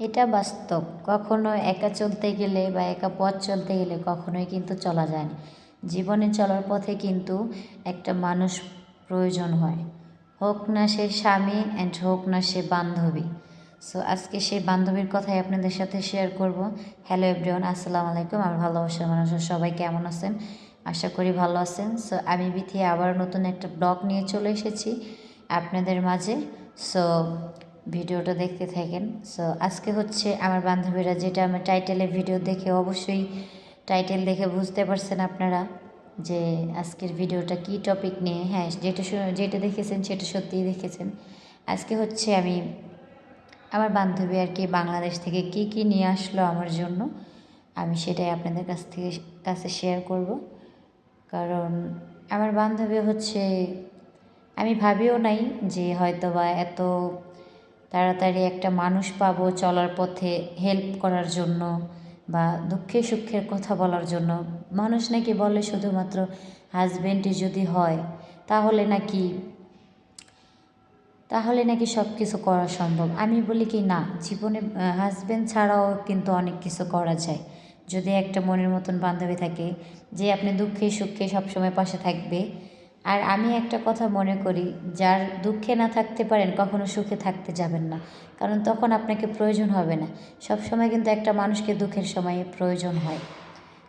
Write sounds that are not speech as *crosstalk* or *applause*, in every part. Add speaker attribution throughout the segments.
Speaker 1: এটা বাস্তব। কখনো একা চলতে গেলে বা একা পথ চলতে গেলে কখনোই কিন্তু চলা যায় না। জীবনে চলার পথে কিন্তু একটা মানুষ প্রয়োজন হয়। হোক না সে স্বামী অ্যান্ড হোক না সে বান্ধবী। সো আজকে সেই বান্ধবীর কথাই আপনাদের সাথে শেয়ার করব। হ্যালো এভরিওয়ান আসসালামু আলাইকুম। আমার ভালোবাসার মানুষ, সবাই কেমন আছেন? আশা করি ভালো আছেন। সো আমি বিথি, আবার নতুন একটা ব্লগ নিয়ে চলে এসেছি আপনাদের মাঝে। সো ভিডিওটা দেখতে থাকেন। সো আজকে হচ্ছে আমার বান্ধবীরা যেটা আমার টাইটেলে ভিডিও দেখে অবশ্যই টাইটেল দেখে বুঝতে পারছেন আপনারা যে আজকের ভিডিওটা কি টপিক নিয়ে। হ্যাঁ যেটা যেটা দেখেছেন সেটা সত্যিই দেখেছেন। আজকে হচ্ছে আমি, আমার বান্ধবী আর কি বাংলাদেশ থেকে কি কি নিয়ে আসলো আমার জন্য, আমি সেটাই আপনাদের কাছ থেকে কাছে শেয়ার করব। কারণ আমার বান্ধবী হচ্ছে, আমি ভাবিও নাই যে হয়তো বা এত তাড়াতাড়ি একটা মানুষ পাবো চলার পথে হেল্প করার জন্য বা দুঃখে সুখের কথা বলার জন্য। মানুষ নাকি বলে শুধুমাত্র হাজব্যান্ডই যদি হয়, তাহলে নাকি তাহলে নাকি সব কিছু করা সম্ভব? আমি বলি কি, না, জীবনে হাজব্যান্ড ছাড়াও কিন্তু অনেক কিছু করা যায়। যদি একটা মনের মতন বান্ধবী থাকে, যে আপনি দুঃখে সুখে সবসময় পাশে থাকবে আর আমি একটা কথা মনে করি, যার দুঃখে না থাকতে পারেন, কখনো সুখে থাকতে যাবেন না। কারণ তখন আপনাকে প্রয়োজন হবে না। সব সময় কিন্তু একটা মানুষকে দুঃখের সময়ে প্রয়োজন হয়।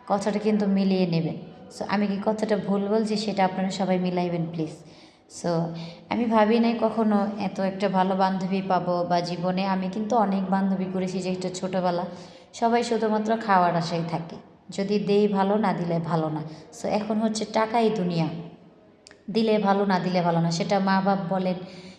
Speaker 1: কথাটা কিন্তু মিলিয়ে নেবেন। সো আমি কি কথাটা ভুল বলছি? সেটা আপনারা সবাই মিলাইবেন প্লিজ সো আমি ভাবি নাই কখনো এত একটা ভালো বান্ধবী পাবো বা জীবনে। আমি কিন্তু অনেক বান্ধবী করেছি যে একটা ছোটোবেলা। সবাই শুধুমাত্র খাওয়ার আশায় থাকে। যদি দেই ভালো, না দিলে ভালো না। সো এখন হচ্ছে টাকাই দুনিয়া। দিলে ভালো, না দিলে ভালো না। সেটা মা বাপ বলেন,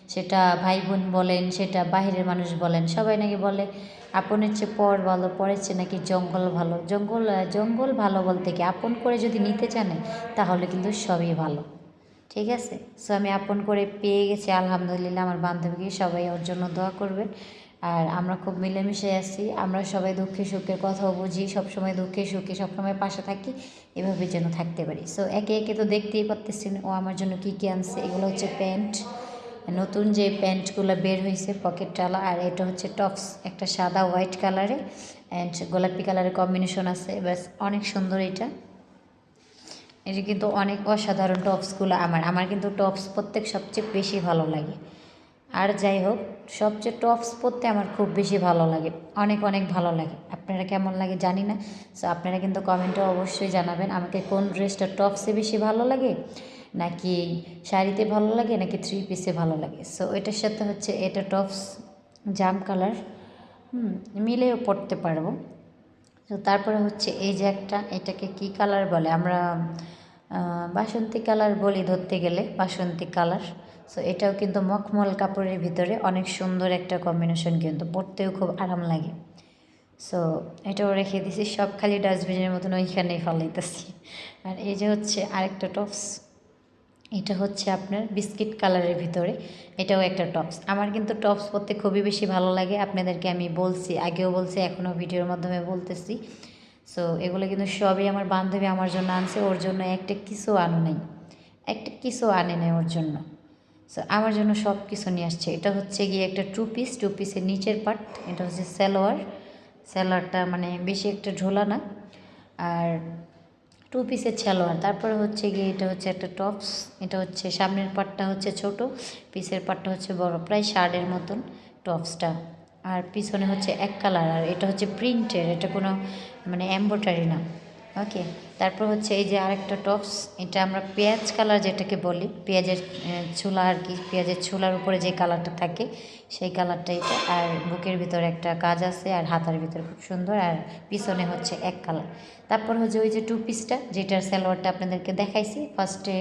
Speaker 1: সেটা ভাই বোন বলেন, সেটা বাইরের মানুষ বলেন, সবাই নাকি বলে, আপনের চেয়ে পর ভালো, পরের চেয়ে নাকি জঙ্গল ভালো। জঙ্গল জঙ্গল ভালো বলতে কি, আপন করে যদি নিতে জানে, তাহলে কিন্তু সবই ভালো। ঠিক আছে? সো আমি আপন করে পেয়ে গেছি, আলহামদুলিল্লাহ, আমার বান্ধবীকে সবাই ওর জন্য দোয়া করবেন। আর আমরা খুব মিলেমিশে আছি। আমরা সবাই দুঃখে সুখের কথাও বুঝি, সবসময় দুঃখে সুখে, সবসময় পাশে থাকি, এভাবে যেন থাকতে পারি। সো একে একে তো দেখতেই পারতেছেন, ও আমার জন্য কী কী আনছে, এগুলো হচ্ছে প্যান্ট। নতুন যে প্যান্টগুলো বের হয়েছে পকেট টালা, আর এটা হচ্ছে টপস, একটা সাদা হোয়াইট কালারে অ্যান্ড গোলাপি কালারের কম্বিনেশন আছে। ব্যাস, অনেক সুন্দর এটা। এটা কিন্তু অনেক অসাধারণ টপসগুলো আমার। আমার কিন্তু টপস প্রত্যেক সবচেয়ে বেশি ভালো লাগে। আর যাই হোক, সবচেয়ে টপস পরতে আমার খুব বেশি ভালো লাগে। অনেক অনেক ভালো লাগে। আপনারা কেমন লাগে জানি না। সো আপনারা কিন্তু কমেন্টে অবশ্যই জানাবেন আমাকে কোন ড্রেসটা টপসে বেশি ভালো লাগে, নাকি শাড়িতে ভালো লাগে, নাকি থ্রি পিসে ভালো লাগে। সো এটার সাথে হচ্ছে এটা টপস জাম কালার হুম, মিলেও পরতে পারব। তো তারপরে হচ্ছে এই যে একটা, এটাকে কি কালার বলে? আমরা বাসন্তী কালার বলি ধরতে গেলে, বাসন্তী কালার সো এটাও কিন্তু মখমল কাপড়ের ভিতরে অনেক সুন্দর একটা কম্বিনেশন কিন্তু। পরতেও খুব আরাম লাগে। সো এটাও রেখে দিছি। সব খালি ডাস্টবিনের মতন ওইখানেই ফলাইতেছি। আর এই যে হচ্ছে আরেকটা টপস এটা হচ্ছে আপনার বিস্কিট কালারের ভিতরে। এটাও একটা টপস আমার কিন্তু টপস পরতে খুবই বেশি ভালো লাগে। আপনাদেরকে আমি বলছি, আগেও বলছি, এখনও ভিডিওর মাধ্যমে বলতেছি। সো এগুলো কিন্তু সবই আমার বান্ধবী আমার জন্য আনছে। ওর জন্য একটা কিছু আনো নেই। একটা কিছু আনে নেই ওর জন্য। সো আমার জন্য সব কিছু নিয়ে আসছে। এটা হচ্ছে গিয়ে একটা টু পিস টু পিসের নিচের পার্ট এটা হচ্ছে সালোয়ার সালোয়ারটা মানে বেশি একটা ঝোলা না। আর টু পিসের সালোয়ার তারপরে হচ্ছে গিয়ে এটা হচ্ছে একটা টপস এটা হচ্ছে সামনের পাটটা হচ্ছে ছোট। পিসের পাটটা হচ্ছে বড়। প্রায় শার্টের মতন টপসটা আর পিছনে হচ্ছে এক কালার আর এটা হচ্ছে প্রিন্টের এটা কোনো মানে এম্ব্রয়ডারি না। ওকে তারপর হচ্ছে এই যে আরেকটা টপস এটা আমরা পেঁয়াজ কালার যেটাকে বলি, পেঁয়াজের ছোলা আর কি, পেঁয়াজের ছোলার উপরে যে কালারটা থাকে, সেই কালারটা এটা। আর বুকের ভিতরে একটা কাজ আছে, আর হাতার ভিতরে খুব সুন্দর, আর পিছনে হচ্ছে এক কালার তারপর হচ্ছে ওই যে টু পিসটা যেটার সালোয়ারটা আপনাদেরকে দেখাইছি ফার্স্টে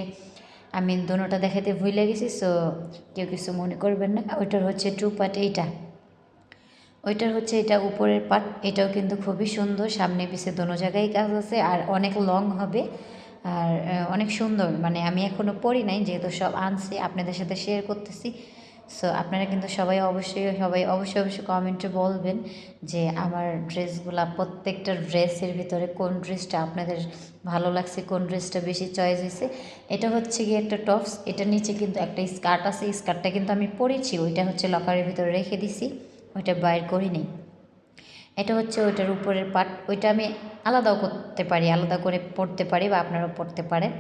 Speaker 1: আমি দোনোটা দেখাতে ভুলে গেছি সো কেউ কিছু মনে করবেন না। ওইটার হচ্ছে টু পার্ট এইটা। ওইটার হচ্ছে এটা উপরের পার্ট এটাও কিন্তু খুবই সুন্দর। সামনে পিছিয়ে দোনো জায়গায় কাজ আছে আর অনেক লং হবে। আর অনেক সুন্দর। মানে আমি এখনও পড়ি নাই, যেহেতু সব আনছি, আপনাদের সাথে শেয়ার করতেছি। সো আপনারা কিন্তু সবাই অবশ্যই সবাই অবশ্যই অবশ্যই কমেন্টে বলবেন যে আমার ড্রেসগুলা, প্রত্যেকটা ড্রেসের ভিতরে কোন ড্রেসটা আপনাদের ভালো লাগছে, কোন ড্রেসটা বেশি চয়েস হয়েছে। এটা হচ্ছে গিয়ে একটা টপস এটার নিচে কিন্তু একটা স্কার্ট আছে। স্কার্টটা কিন্তু আমি পরেছি, ওইটা হচ্ছে লকারের ভিতরে রেখে দিছি। ওইটা বাইর করি নেই। এটা হচ্ছে ওইটার উপরের পার্ট। ওইটা আমি আলাদাও করতে পারি, আলাদা করে পড়তে পারি বা আপনারাও পড়তে পারেন।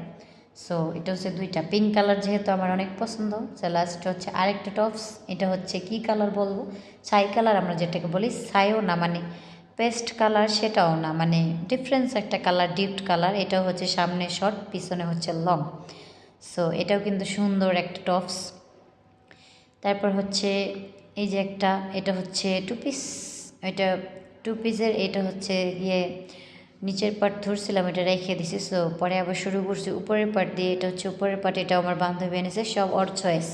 Speaker 1: সো এটা হচ্ছে দুইটা। পিঙ্ক কালার যেহেতু আমার অনেক পছন্দ সো লাস্ট হচ্ছে আরেকটা টপস এটা হচ্ছে কি কালার বলব? ছাই কালার আমরা যেটাকে বলি ছাইও না মানে পেস্ট কালার সেটাও না মানে ডিফারেন্স একটা কালার ডিপ কালার এটাও হচ্ছে সামনে শর্ট পিছনে হচ্ছে লং সো এটাও কিন্তু সুন্দর একটা টপস তারপর হচ্ছে এই যে একটা, এটা হচ্ছে টু পিস এটা টু পিসের এটা হচ্ছে ইয়ে নিচের পার্ট ধরছিলাম, এটা রেখে দিছি সো পরে আবার শুরু করছি, উপরের পার্ট দিয়ে, এটা হচ্ছে উপরের পার্ট এটা আমার বান্ধবী এনেছে, সব ওর চয়েস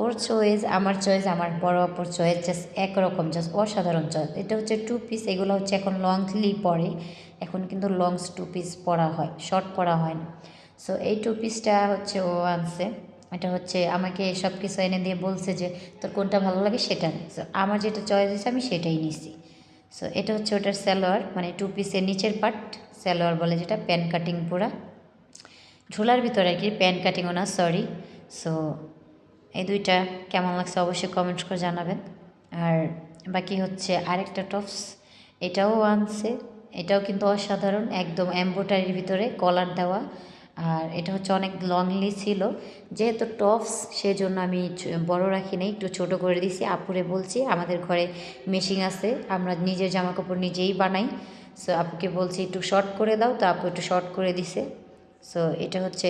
Speaker 1: ওর চয়েস আমার চয়েস আমার বড় অপর চয়েস জাস্ট একরকম জাস্ট অসাধারণ চয়েস এটা হচ্ছে টু পিস এগুলো হচ্ছে এখন লংলি পরে, এখন কিন্তু লংস টু পিস পরা হয় শর্ট পরা হয় না। সো এই টু পিসটা হচ্ছে ও আনছে। এটা হচ্ছে আমাকে সব কিছু এনে দিয়ে বলছে যে, তোর কোনটা ভালো লাগে সেটা সো আমার যেটা চয়েস হয়েছে আমি সেটাই নিছি সো এটা হচ্ছে ওটার সালোয়ার মানে টু পিসের নিচের পার্ট সালোয়ার বলে যেটা প্যান কাটিং পুরা। ঝোলার ভিতরে আর কি প্যান কাটিংও না সরি সো এই দুইটা কেমন লাগছে অবশ্যই কমেন্ট করে জানাবেন। আর বাকি হচ্ছে আরেকটা টপস এটাও আনছে। এটাও কিন্তু অসাধারণ, একদম এম্বোটারির ভিতরে কলার দেওয়া। আর এটা হচ্ছে অনেক লংলি ছিল। যেহেতু টপস সেজন্য আমি বড় রাখি নাই, একটু ছোট করে দিছি। আপুরে বলছি, আমাদের ঘরে মেশিন আছে, আমরা নিজের জামা কাপড় নিজেই বানাই। সো আপুকে বলছি, একটু শর্ট করে দাও। তো আপু একটু শর্ট করে দিছে। সো এটা হচ্ছে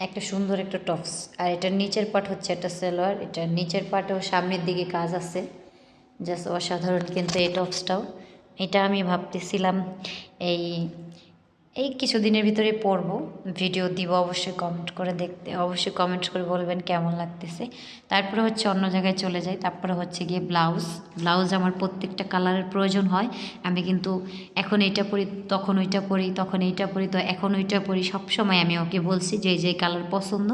Speaker 1: একটা সুন্দর একটা টপস আর এটার নিচের পার্ট হচ্ছে একটা সেলোয়ার এটার নিচের পার্টেও সামনের দিকে কাজ আছে। জাস্ট অসাধারণ কিন্তু এই টপসটাও এটা আমি ভাবতেছিলাম, এই এই কিছুদিনের ভিতরে পরবো ভিডিও দিব, অবশ্যই কমেন্ট করে দেখতে, অবশ্যই কমেন্ট করে বলবেন কেমন লাগতেছে। তারপরে হচ্ছে অন্য জায়গায় চলে যাই। তারপরে হচ্ছে গিয়ে ব্লাউজ ব্লাউজ আমার প্রত্যেকটা কালারের প্রয়োজন হয়। আমি কিন্তু এখন এইটা পরি, তখন ওইটা পরি, তখন এইটা পরি, তো এখন ওইটা পরি। সব সময় আমি ওকে বলছি যে যে কালার পছন্দ।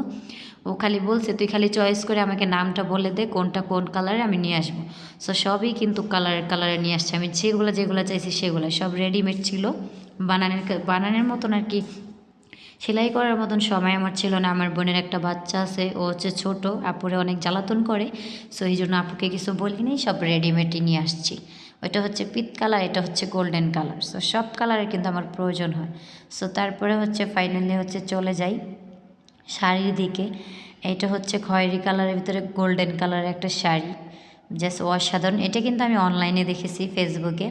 Speaker 1: ও খালি বলছে, তুই খালি চয়েস করে আমাকে নামটা বলে দে, কোনটা কোন কালারে আমি নিয়ে আসব। সো সবই কিন্তু কালারের কালারে নিয়ে আসছে। আমি যেগুলো যেগুলো চাইছি সেগুলো সব রেডিমেড ছিল। বানানের বানানের মতন আর কি। সেলাই করার মতন সময় আমার ছিল না। আমার বোনের একটা বাচ্চা আছে, ও হচ্ছে ছোট, আপুরে অনেক জ্বালাতন করে। সো এই জন্য আপুকে কিছু বলিনি, সব রেডিমেডই নিয়ে আসছি। ওইটা হচ্ছে পিত কালার, এটা হচ্ছে গোল্ডেন কালার। সো সব কালারের কিন্তু আমার প্রয়োজন হয়। সো তারপরে হচ্ছে ফাইনালি হচ্ছে চলে যাই শাড়ির দিকে। এটা হচ্ছে খয়েরি কালারের ভিতরে গোল্ডেন কালারের একটা শাড়ি। জাস্ট অসাধারণ এটা কিন্তু আমি অনলাইনে দেখেছি ফেসবুকে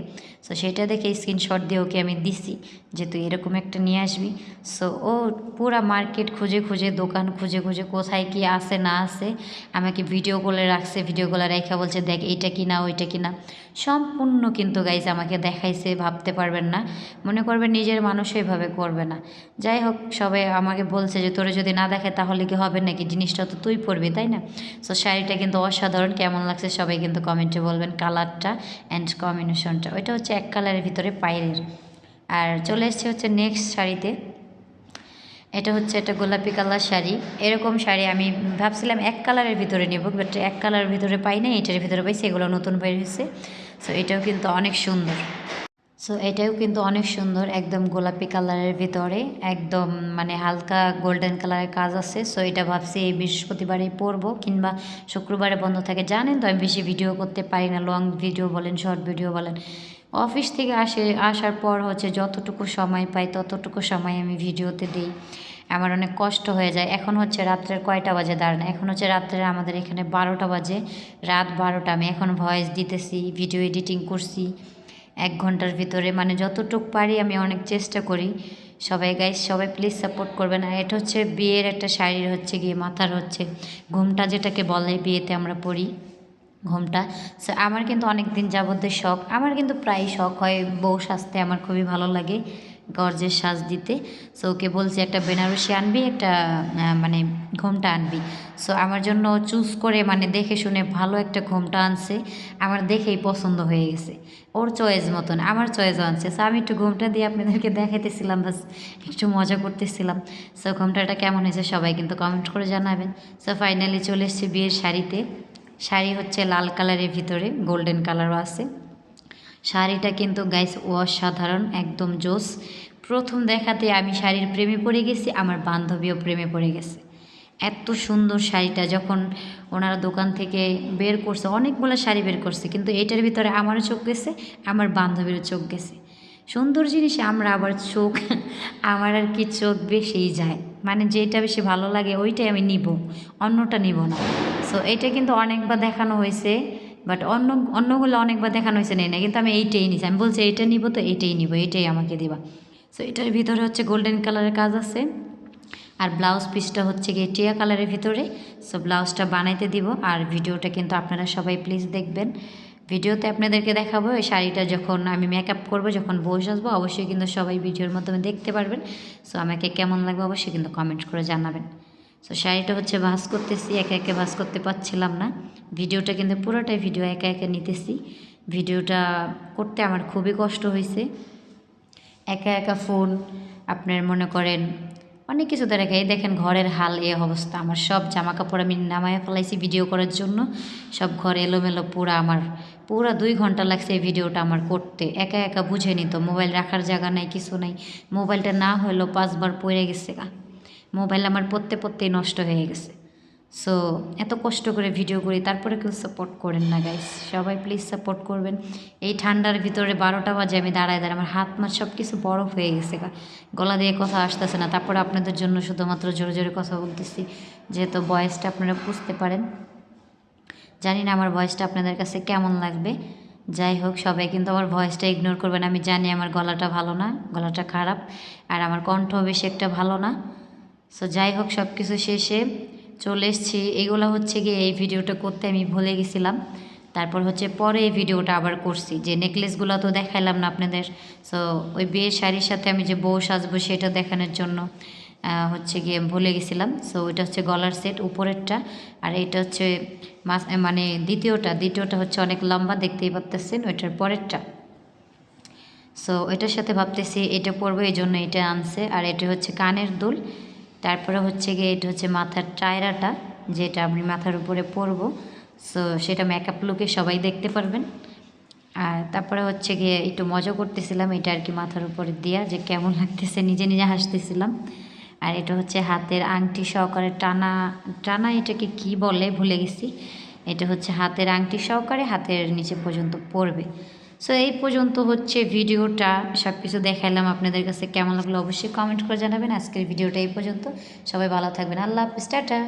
Speaker 1: সো সেটা দেখে স্ক্রিনশট দিয়ে ওকে আমি দিছি যে তুই এরকম একটা নিয়ে আসবি। সো ও পুরা মার্কেট খুঁজে খুঁজে, দোকান খুঁজে খুঁজে কোথায় কি আছে, না আছে, আমাকে ভিডিও কলে রাখছে ভিডিও কলে রেখা বলছে, দেখ এইটা কি না ওইটা কি না সম্পূর্ণ কিন্তু গাইজ আমাকে দেখাইছে, ভাবতে পারবেন না। মনে করবেন নিজের মানুষ এভাবে করবে না। যাই হোক, সবাই আমাকে বলছে যে, তোরে যদি না দেখে তাহলে কি হবে নাকি? জিনিসটা তো তুই পরবি, তাই না? সো শাড়িটা কিন্তু অসাধারণ, কেমন লাগছে সবাই কিন্তু কমেন্টে বলবেন কালারটা অ্যান্ড কম্বিনেশনটা ওইটা হচ্ছে এক কালারের ভিতরে পায়ের। আর চলে এসছে হচ্ছে নেক্সট শাড়িতে। এটা হচ্ছে একটা গোলাপি কালার শাড়ি। এরকম শাড়ি আমি ভাবছিলাম এক কালারের ভিতরে নেব বাট এক কালারের ভিতরে পাই না এটার ভিতরে পাই, সেগুলো নতুন বের হয়েছে। সো এটাও কিন্তু অনেক সুন্দর। সো এটাও কিন্তু অনেক সুন্দর, একদম গোলাপি কালারের ভিতরে, একদম মানে হালকা গোল্ডেন কালারের কাজ আছে। সো এটা ভাবছি এই বৃহস্পতিবারেই পরবো কিংবা শুক্রবারে বন্ধ থাকে। জানেন তো, আমি বেশি ভিডিও করতে পারি না লং ভিডিও বলেন শর্ট ভিডিও বলেন। অফিস থেকে আসে, আসার পর হচ্ছে যতটুকু সময় পাই, ততটুকু সময় আমি ভিডিওতে দিই। আমার অনেক কষ্ট হয়ে যায়। এখন হচ্ছে রাত্রের কয়টা বাজে? দাঁড়ান, এখন হচ্ছে রাত্রের আমাদের এখানে বারোটা বাজে, রাত বারোটা। আমি এখন ভয়েস দিতেছি ভিডিও এডিটিং করছি। এক ঘণ্টার ভিতরে মানে যতটুকু পারি আমি অনেক চেষ্টা করি। সবাই গাইস সবাই প্লিজ সাপোর্ট করবেন। আর এটা হচ্ছে বিয়ের একটা শাড়ির হচ্ছে গিয়ে মাথার হচ্ছে, ঘুমটা যেটাকে বলে বিয়েতে আমরা পড়ি ঘুমটা। সো আমার কিন্তু অনেক দিন যাবতীয় শখ, আমার কিন্তু প্রায় শখ হয় বউ সাজতে, আমার খুবই ভালো লাগে। গর্জের সাজ দিতে। সো ওকে বলছি, একটা বেনারসি আনবি, একটা মানে ঘোমটা আনবি। সো আমার জন্য চুজ করে মানে দেখে শুনে ভালো একটা ঘোমটা আনছে। আমার দেখেই পছন্দ হয়ে গেছে। ওর চয়েস মতন, আমার চয়েসও আনছে। সো আমি একটু ঘোমটা দিয়ে আপনাদেরকে দেখাইতেছিলাম, বাস একটু মজা করতেছিলাম। সো ঘোমটাটা কেমন হয়েছে সবাই কিন্তু কমেন্ট করে জানাবেন। সো ফাইনালি চলে এসেছি বিয়ের শাড়িতে। শাড়ি হচ্ছে লাল কালারের ভিতরে গোল্ডেন কালারও আছে। শাড়িটা কিন্তু গাইস অসাধারণ, একদম জোস। প্রথম দেখাতে আমি শাড়ির প্রেমে পড়ে গেছি, আমার বান্ধবীও প্রেমে পড়ে গেছে। এত সুন্দর শাড়িটা যখন ওনারা দোকান থেকে বের করছে, অনেকগুলো শাড়ি বের করছে, কিন্তু এটার ভিতরে আমারও চোখ গেছে, আমার বান্ধবীরও চোখ গেছে। সুন্দর জিনিসে, আমরা আবার চোখ, *laughs* আমার আর কি চোখ বেশিই যায়। মানে যেটা বেশি ভালো লাগে, ওইটাই আমি নিব, অন্যটা নিব না। সো এটা কিন্তু অনেকবার দেখানো হয়েছে। বাট অন্য, অন্যগুলো অনেকবার দেখানো হয়েছে, নেই না কিন্তু আমি এইটাই নিছি। আমি বলছি, এইটা নিব তো, এইটাই নিব, এইটাই আমাকে দিবা। সো এটার ভিতরে হচ্ছে গোল্ডেন কালারের কাজ আছে। আর ব্লাউজ পিসটা হচ্ছে গিয়ে টিয়া কালারের ভিতরে। সো ব্লাউজটা বানাইতে দিব। আর ভিডিওটা কিন্তু আপনারা সবাই প্লিজ দেখবেন। ভিডিওতে আপনাদেরকে দেখাবো, এই শাড়িটা যখন আমি মেকআপ করব, যখন বসে আসব অবশ্যই কিন্তু সবাই ভিডিওর মাধ্যমে দেখতে পারবেন। সো আমাকে কেমন লাগবে অবশ্যই কিন্তু কমেন্ট করে জানাবেন। সো শাড়িটা হচ্ছে ভাস করতেছি, একে একে ভাস করতে পারছিলাম না। ভিডিওটা কিন্তু পুরোটাই ভিডিও একে একে নিতেছি। ভিডিওটা করতে আমার খুবই কষ্ট হয়েছে। একা একা ফোন আপনার মনে করেন, অনেক কিছু রেখে, এই দেখেন ঘরের হাল এ অবস্থা। আমার সব জামা কাপড় আমি নামায় ফেলাইছি ভিডিও করার জন্য। সব ঘর এলোমেলো, পুরা আমার, পুরা দুই ঘণ্টা লাগছে এই ভিডিওটা আমার করতে। একা একা বুঝে নিত, মোবাইল রাখার জায়গা নাই, কিছু নাই। মোবাইলটা না হলেও পাঁচবার পড়ে গেছে গা। মোবাইল আমার পড়তে পড়তেই নষ্ট হয়ে গেছে। সো এত কষ্ট করে ভিডিও করি, তারপরে কেউ সাপোর্ট করেন না গাইস সবাই প্লিজ সাপোর্ট করবেন। এই ঠান্ডার ভিতরে বারোটা বাজে, আমি দাঁড়ায় দাঁড়ায়, আমার হাত মাত সব কিছু বরফ হয়ে গেছে গলা দিয়ে কথা আসতেছে না। তারপরে আপনাদের জন্য শুধুমাত্র জোরে জোরে কথা বলতেছি, যেহেতু ভয়েসটা আপনারা বুঝতে পারেন। জানি না আমার ভয়েসটা আপনাদের কাছে কেমন লাগবে। যাই হোক, সবাই কিন্তু আমার ভয়েসটা ইগনোর করবেন। আমি জানি আমার গলাটা ভালো না, গলাটা খারাপ, আর আমার কণ্ঠ বেশি একটা ভালো না। সো যাই হোক সব কিছু শেষে চলে এসেছি। এগুলো হচ্ছে গিয়ে এই ভিডিওটা করতে আমি ভুলে গেছিলাম। তারপর হচ্ছে পরে এই ভিডিওটা আবার করছি। যে নেকলেসগুলো তো দেখাইলাম না আপনাদের। সো ওই বিয়ের শাড়ির সাথে আমি যে বউ সাজবো সেটা দেখানোর জন্য হচ্ছে গিয়ে ভুলে গেছিলাম। সো ওইটা হচ্ছে গলার সেট উপরেরটা। আর এটা হচ্ছে মানে দ্বিতীয়টা। দ্বিতীয়টা হচ্ছে অনেক লম্বা, দেখতেই পারতেছেন। ওইটার পরেরটা। সো এটার সাথে ভাবতেছি এটা পরবো, এই জন্য এটা আনছে। আর এটা হচ্ছে কানের দুল। তারপরে হচ্ছে গিয়ে এটা হচ্ছে মাথার টায়রাটা, যেটা আমি মাথার উপরে পরবো। সো সেটা মেকআপ লুকে সবাই দেখতে পারবেন। আর তারপরে হচ্ছে গিয়ে একটু মজা করতেছিলাম, এটা আর কি মাথার উপরে দিয়া যে কেমন লাগতেছে, নিজে নিজে হাসতেছিলাম। আর এটা হচ্ছে হাতের আংটি সহকারে টানা টানা এটাকে কি বলে ভুলে গেছি। এটা হচ্ছে হাতের আংটি সহকারে হাতের নিচে পর্যন্ত পড়বে সো এই পর্যন্ত হচ্ছে ভিডিওটা। সব কিছু দেখাইলাম আপনাদের কাছে। কেমন লাগল অবশ্যই কমেন্ট করে জানাবেন। আজকের ভিডিওটা এই পর্যন্ত। সবাই ভালো থাকবেন। আল্লাহ হাফিজ। টাটা।